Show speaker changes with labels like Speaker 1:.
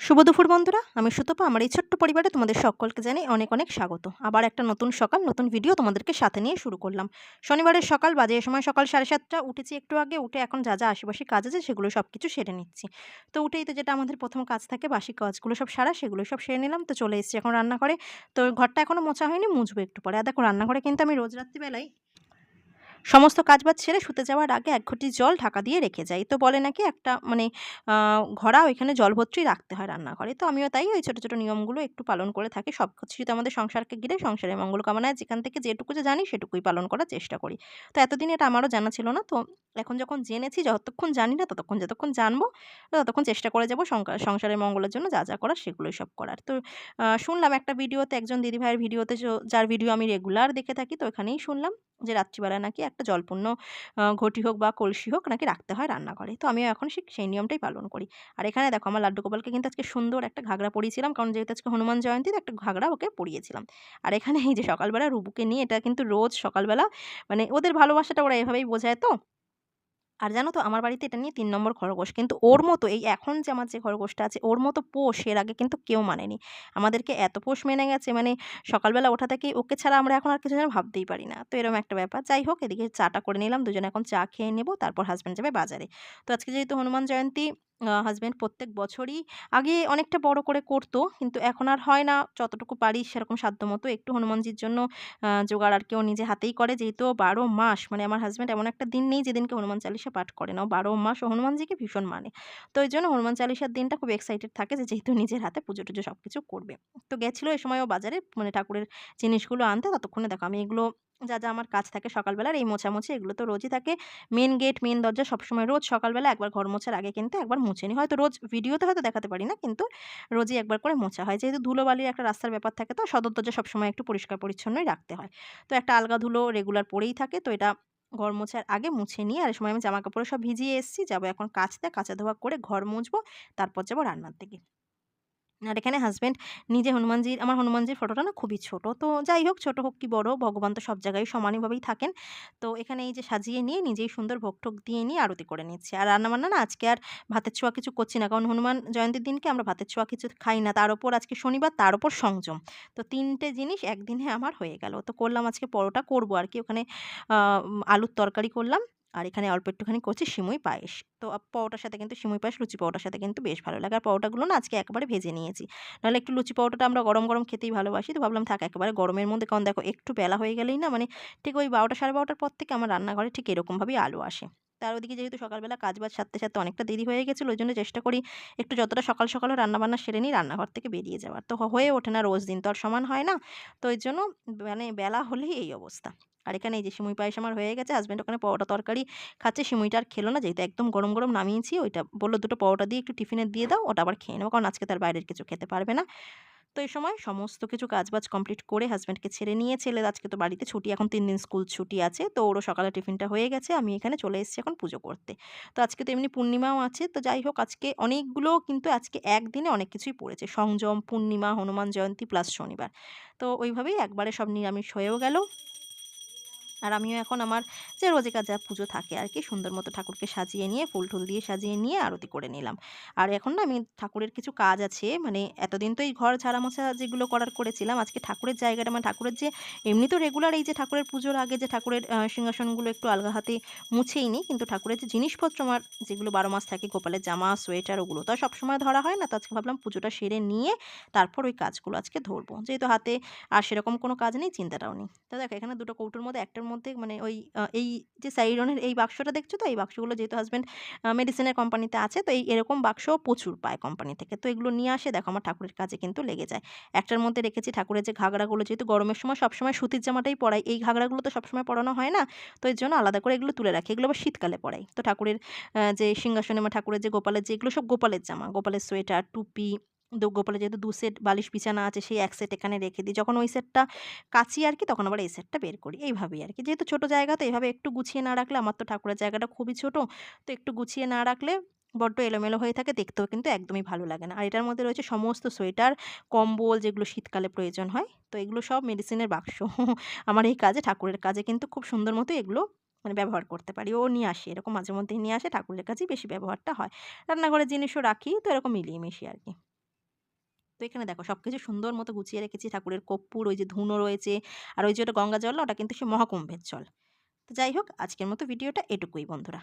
Speaker 1: শুভ দুপুর বন্ধুরা, আমি সুতপা। আমার এই ছোট্ট পরিবারে তোমাদের সকলকে জানাই অনেক অনেক স্বাগত। আবার একটা নতুন সকাল, নতুন ভিডিও তোমাদেরকে সাথে নিয়ে শুরু করলাম। শনিবারের সকাল বাজে এ সময় সকাল সাড়ে সাতটা, উঠেছি একটু আগে, উঠে এখন যা যা আশেপাশে কাজ আছে সেগুলো সব কিছু সেরে নিচ্ছি। তো উঠেই তো যেটা আমাদের প্রথম কাজ থাকে, বাসি কাজগুলো সব সারা, সেগুলো সব সেরে নিলাম। তো চলে এসেছি এখন রান্না করে তো ঘরটা এখনও মোছা হয়নি, মুছবো একটু পরে। আর দেখো রান্না করে কিন্তু আমি রোজ রাত্রিবেলায় সমস্ত কাজবাজ ছেড়ে শুতে যাওয়ার আগে এক ঘটি জল ঢাকা দিয়ে রেখে যাই। তো বলে নাকি একটা মানে ঘোড়া ওইখানে জল ভর্তি রাখতে হয় রান্নাঘরে। তো আমিও তাই ওই ছোটো ছোটো নিয়মগুলো একটু পালন করে থাকি। সব কিছুই তো আমাদের সংসারকে ঘিরে সংসারের মঙ্গল কামনায় যেখান থেকে যেটুকু যে জানি সেটুকুই পালন করার চেষ্টা করি। তো এতদিন এটা আমারও জানা ছিল না। তো এখন যখন জেনেছি, যতক্ষণ জানি না ততক্ষণ যতক্ষণ জানব, ততক্ষণ চেষ্টা করে যাব সংসারের মঙ্গলের জন্য যা যা করার সেগুলোই সব করার। তো শুনলাম একটা ভিডিওতে একজন দিদিভাইয়ের ভিডিওতে যার ভিডিও আমি রেগুলার দেখে থাকি, তো এখানেই শুনলাম যে রাত্রিবেলা নাকি একটা জলপূর্ণ ঘটি হোক বা কলসি হোক নাকি রাখতে হয় রান্নাঘরে। তো আমিও এখন সেই নিয়মটাই পালন করি। আর এখানে দেখো আমার লাড্ডু গোপালকে কিন্তু আজকে সুন্দর একটা ঘাগরা পরিয়েছিলাম, কারণ যেহেতু আজকে হনুমান জয়ন্তীতে একটা ঘাগরা ওকে পরিয়েছিলাম। আর এখানে এই যে সকালবেলা রুবুকে নিয়ে এটা কিন্তু রোজ সকালবেলা মানে ওদের ভালোবাসাটা ওরা এভাবেই বোঝায় তো? আর জানো তো আমার বাড়িতে এটা নিয়ে তিন নম্বর খরগোশ। কিন্তু ওর মতো এই এখন যে আমার যে খরগোশটা আছে ওর মতো পোষ এর আগে কিন্তু কেউ মানেনি। আমাদেরকে এত পোষ মেনে গেছে মানে সকালবেলা ওঠা থেকে ওকে ছাড়া আমরা এখন আর কিছু যেন ভাবতেই পারি না। তো এরকম একটা ব্যাপার। যাই হোক এদিকে চাটা করে নিলাম দুজনে এখন চা খেয়ে নেব তারপর হাজব্যান্ড যাবে বাজারে। তো আজকে যেহেতু হনুমান জয়ন্তী হাজব্যান্ড প্রত্যেক বছরই আগে অনেকটা বড় করে করতো। কিন্তু এখন আর হয় না। যতটুকু পারি সেরকম সাধ্য মতো একটু হনুমানজির জন্য জোগাড় আর কেউ নিজে হাতেই করে। যেহেতু বারো মাস মানে আমার হাজব্যান্ড এমন একটা দিন নেই যেদিনকে হনুমান চালিশা পাঠ করে না ও বারো মাস হনুমানজিকে ভীষণ মানে। তো ওই জন্য হনুমান চালিশার দিনটা খুব এক্সাইটেড থাকে যে যেহেতু নিজের হাতে পুজো টুজো সব কিছু করবে। তো গেছিল এই সময় ও বাজারে মানে ঠাকুরের জিনিসগুলো আনতে। ততক্ষণে দেখো আমি এগুলো যা যা আমার কাজ থাকে সকালবেলার এই মোছামুছি, এগুলো তো রোজই থাকে। মেন গেট মেন দরজা সবসময় রোজ সকালবেলা একবার ঘর মোছার আগে কিন্তু একবার মুছে নিই হয়তো রোজ ভিডিওতে হয়তো দেখাতে পারি না, কিন্তু রোজই একবার করে মোছা হয়। যেহেতু ধুলোবালির একটা রাস্তার ব্যাপার থাকে, তো সদর দরজা সবসময় একটু পরিষ্কার পরিচ্ছন্নই রাখতে হয়। তো একটা আলগা ধুলো রেগুলার পরেই থাকে, তো এটা ঘর মোছার আগে মুছে নিয়ে আর সময় আমি জামা কাপড় সব ভিজিয়ে এসেছি, যাব এখন কাচতে, কাঁচা ধোয়া করে ঘর মুছবো, তারপর যাব রান্নার দিকে। আর এখানে হাজব্যান্ড নিজে হনুমানজির, আমার হনুমানজির ফটোটা না খুবই ছোট। তো যাই হোক, ছোট হোক কি বড়, ভগবান তো সব জায়গায় সমানভাবেই থাকেন। তো এখানে এই যে সাজিয়ে নিয়ে নিজেই সুন্দর ভোগ ঠোক দিয়ে নিয়ে আরতি করে নিচ্ছি। আর রান্নাবান্না না আজকে আর ভাতের ছোঁয়া কিছু করছি না। কারণ হনুমান জয়ন্তীর দিনকে আমরা ভাতের ছোঁয়া কিছু খাই না। তার ওপর আজকে শনিবার, তার ওপর সংযম। তো তিনটে জিনিস একদিনে আমার হয়ে গেল। তো করলাম আজকে পরোটা, করব আর কি। ওখানে আলুর তরকারি করলাম। আর এখানে অল্প একটুখানি করছি সিমুই পায়েস। তো পরোটার সাথে কিন্তু সিমুই পায়েস, লুচি পরোটার সাথে কিন্তু বেশ ভালো লাগে। আর পরোটাগুলো না আজকে একবারে ভেজে নিয়েছি। নাহলে একটু লুচি পরোটাটা আমরা গরম গরম খেতেই ভালোবাসি। তো ভাবলাম থাক, একেবারে গরমের মধ্যে কারণ দেখো একটু বেলা হয়ে গেলেই না মানে ঠিক ওই বারোটা, সাড়ে বারোটার পর থেকে আমার রান্নাঘরে ঠিক এরকমভাবেই আলো আসে। তার ওদিকে যেহেতু সকালবেলা কাজ বাজ সারতে সারতে অনেকটা দেরি হয়ে গেছিল ওই জন্য চেষ্টা করি একটু যতটা সকাল, সকালও রান্নাবান্না সেরে নিই রান্নাঘর থেকে বেরিয়ে যাওয়ার। তো হয়ে ওঠে না, রোজ দিন তো আর সমান হয় না। তো ওই জন্য মানে বেলা হলেই এই অবস্থা। আর এখানে এই যে সিমুই পায়েস আমার হয়ে গেছে হাজব্যান্ড ওখানে পরোটা তরকারি খাচ্ছে, সিমুইটা আর খেলো না, যেহেতু একদম গরম গরম নামিয়েছি, ওইটা বলল দুটো পরোটা দিয়ে একটু টিফিনে দিয়ে দাও, ওটা আবার খেয়ে নেব, কারণ আজকে তার বাইরের কিছু খেতে পারবে না। তো এই সময় সমস্ত কিছু কাজবাজ কমপ্লিট করে হাজব্যান্ডকে ছেড়ে নিয়ে ছেলে আজকে তো বাড়িতে ছুটি, এখন তিন দিন স্কুল ছুটি আছে, তো ওরও সকালে টিফিনটা হয়ে গেছে, আমি এখানে চলে এসেছি এখন পুজো করতে। তো আজকে তো এমনি পূর্ণিমাও আছে, তো যাই হোক আজকে অনেকগুলো কিন্তু আজকে একদিনে অনেক কিছুই পড়েছে, সংযম, পূর্ণিমা, হনুমান জয়ন্তী প্লাস শনিবার। তো ওইভাবেই একবারে সব নিরামিষ হয়েও গেল। আর আমিও এখন আমার যে রোজেকার যা পুজো থাকে আর কি সুন্দর মতো ঠাকুরকে সাজিয়ে নিয়ে, ফুল টুল দিয়ে সাজিয়ে নিয়ে আরতি করে নিলাম। আর এখন না আমি ঠাকুরের কিছু কাজ আছে মানে এতদিন তো এই ঘর ঝাড়া মোছা যেগুলো করার করেছিলাম, আজকে ঠাকুরের জায়গাটা মানে ঠাকুরের যে, এমনি তো রেগুলার এই যে ঠাকুরের পুজোর আগে যে ঠাকুরের সিংহাসনগুলো একটু আলগা হাতে মুছেই নিই কিন্তু ঠাকুরের যে জিনিসপত্র আমার যেগুলো বারো মাস থাকে, গোপালের জামা, সোয়েটার, ওগুলো তো সবসময় ধরা হয় না, তো আজকে ভাবলাম পুজোটা সেরে নিয়ে তারপর ওই কাজগুলো আজকে ধরবো। যেহেতু হাতে আর সেরকম কোনো কাজ নেই, চিন্তাটাও নেই। তো দেখো, এখানে দুটো কৌটোর মধ্যে একটার মধ্যে মানে ওই এই যে সাইরনের এই বাক্সটা দেখছ তো? এই বাক্সগুলো যেহেতু হাজব্যান্ড মেডিসিনের কোম্পানিতে আছে, তো এই এরকম বাক্স প্রচুর পায় কোম্পানি থেকে। তো এগুলো নিয়ে আসে, দেখো আমার ঠাকুরের কাজে কিন্তু লেগে যায়। একটার মধ্যে রেখেছি ঠাকুরের যে ঘাগড়াগুলো, যেহেতু গরমের সময় সবসময় সুতির জামাটাই পরাই, এই ঘাগড়াগুলো তো সবসময় পরানো হয় না, তো এর জন্য আলাদা করে এগুলো তুলে রাখি। এগুলো আবার শীতকালে পরাই। তো ঠাকুরের যে সিংহাসনে বা ঠাকুরের যে গোপালের যে এগুলো সব গোপালের জামা, গোপালের সোয়েটার, টুপি গোপালের যেহেতু দু সেট বালিশ বিছানা আছে, সেই এক সেট এখানে রেখে দিই। যখন ওই সেটটা কাছি আর কি, তখন আবার এই সেটটা বের করি। এইভাবেই আর কি। যেহেতু ছোটো জায়গা, তো এইভাবে একটু গুছিয়ে না রাখলে আমার তো ঠাকুরের জায়গাটা খুবই ছোট, তো একটু গুছিয়ে না রাখলে বড্ড এলোমেলো হয়ে থাকে, দেখতেও কিন্তু একদমই ভালো লাগে না। আর এটার মধ্যে রয়েছে সমস্ত সোয়েটার, কম্বল যেগুলো শীতকালে প্রয়োজন হয়, তো এগুলো সব মেডিসিনের বাক্স। আমার এই কাজে, ঠাকুরের কাজে কিন্তু খুব সুন্দর মতো এগুলো মানে ব্যবহার করতে পারি। ও নিয়ে আসে, এরকম মাঝে মধ্যেই নিয়ে আসে, ঠাকুরের কাছেই বেশি ব্যবহারটা হয়। রান্নাঘরের জিনিসও রাখি, তো এরকম মিলিয়ে মিশিয়ে আর কি। তো এখানে দেখো সব কিছু সুন্দর মতো গুছিয়ে রেখেছি। ঠাকুরের কপ্পুর, ওই যে ধুনো রয়েছে, আর ওই যে ওটা গঙ্গা জল, ওটা কিন্তু সে মহাকুম্ভের জল। তো যাই হোক, আজকের মতো ভিডিওটা এটুকুই বন্ধুরা।